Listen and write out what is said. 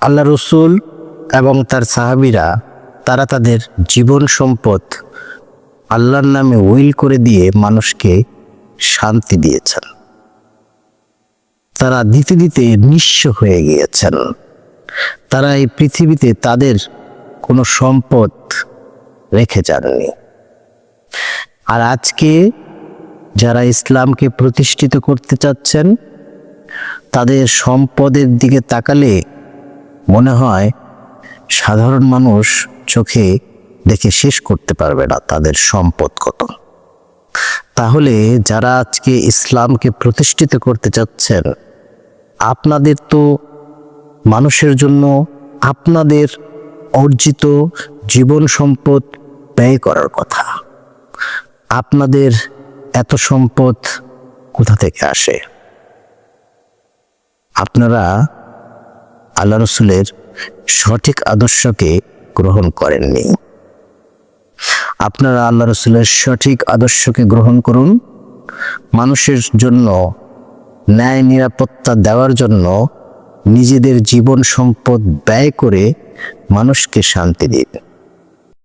আল্লাহ রসুল এবং তার সাহাবিরা, তারা তাদের জীবন সম্পদ আল্লাহর নামে উইল করে দিয়ে মানুষকে শান্তি দিয়েছেন। তারা দিতে দিতে নিঃস্ব হয়ে গিয়েছেন। তারা এই পৃথিবীতে তাদের কোনো সম্পদ রেখে যাননি। আর আজকে যারা ইসলামকে প্রতিষ্ঠিত করতে চাচ্ছেন, তাদের সম্পদের দিকে তাকালে মনে হয় সাধারণ মানুষ চোখে দেখে শেষ করতে পারবে না তাদের সম্পদ কত। তাহলে যারা আজকে ইসলামকে প্রতিষ্ঠিত করতে চাচ্ছেন, আপনাদের তো মানুষের জন্য আপনাদের অর্জিত জীবন সম্পদ ব্যয় করার কথা। আপনাদের এত সম্পদ কোথা থেকে আসে? আপনারা আল্লাহ রসুলের সঠিক আদর্শকে গ্রহণ করেননি। আপনারা আল্লাহ রসুলের সঠিক আদর্শকে গ্রহণ করুন। মানুষের জন্য ন্যায় নিরাপত্তা দেওয়ার জন্য নিজেদের জীবন সম্পদ ব্যয় করে মানুষকে শান্তি দিন।